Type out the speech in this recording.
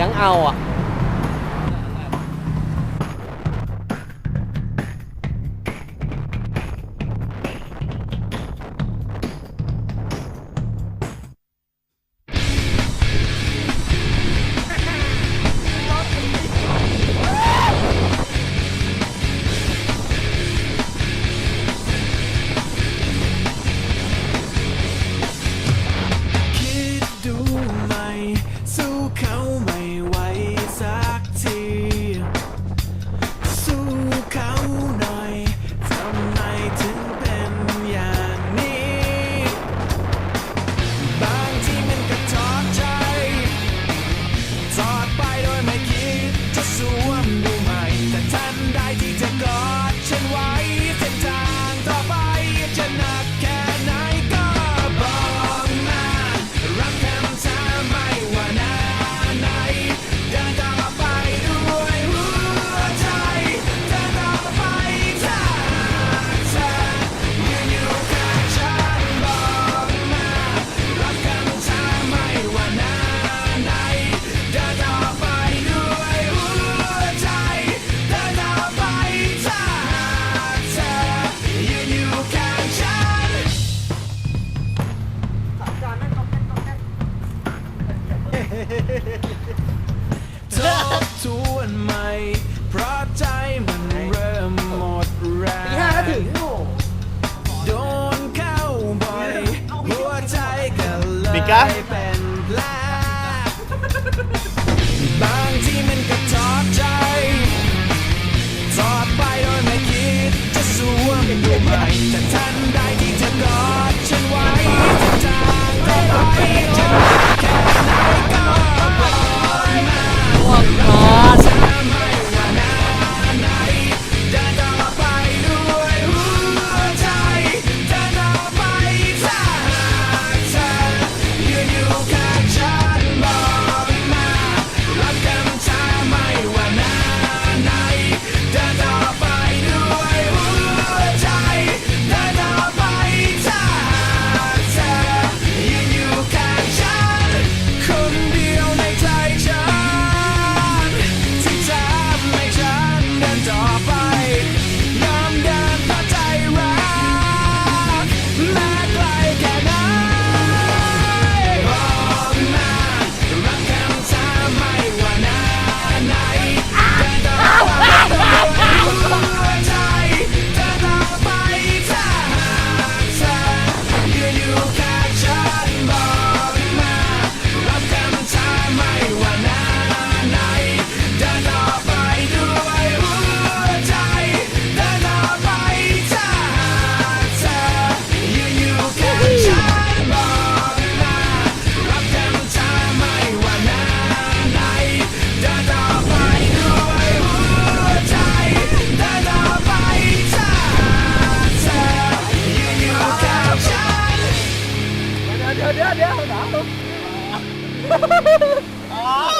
ยังเอาอะ ทบทวนใหม่ เพราะใจมันเริ่มหมดแรงตีห้าก็ถึโดนเข้าบ่อยหัวใจก็เลยแป Nei, det er hun her nå. Ah,